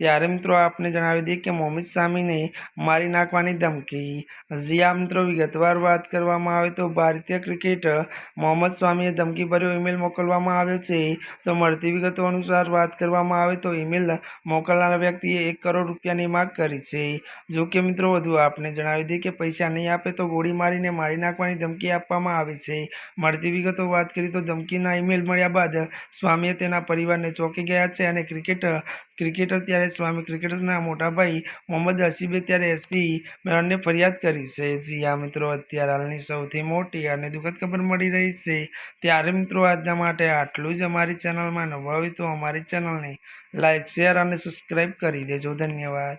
ત્યારે મિત્રો આપને જણાવી દઈએ કે મોહમ્મદ સામીને મારી નાખવાની ધમકી. જ્યાં મિત્રો, વિગતવાર વાત કરવામાં આવે તો ભારતીય ક્રિકેટર મોહમ્મદ સ્વામીએ ધમકીભર્યો ઈમેલ મોકલવામાં આવ્યો છે. તો મળતી વિગતો અનુસાર વાત કરવામાં આવે તો ઈમેલ મોકલનાર વ્યક્તિએ એક કરોડ રૂપિયાની માંગ કરી છે. જો કે મિત્રો, વધુ આપને જણાવી દઈએ કે પૈસા નહીં આપે તો ગોળી મારીને મારી નાખવાની ધમકી આપવામાં આવી છે. મળતી વિગતો વાત કરી તો ધમકીના ઈમેલ મળ્યા બાદ સ્વામીએ તેના પરિવારને ચોંકી ગયા છે અને ક્રિકેટર ક્રિકેટર ત્યારે સ્વામી ક્રિકેટરના મોટાભાઈ મોહમ્મદ હસીબે ત્યારે એસપી મેયરને ફરિયાદ કરી છે. જી આ મિત્રો, અત્યારે હાલની સૌથી મોટી અને દુઃખદ ખબર મળી રહી છે. ત્યારે મિત્રો, આજના માટે આટલું જ અમારી ચેનલમાં નવા હોય તો અમારી ચેનલને લાઇક શેર અને સબસ્ક્રાઈબ કરી દેજો. ધન્યવાદ.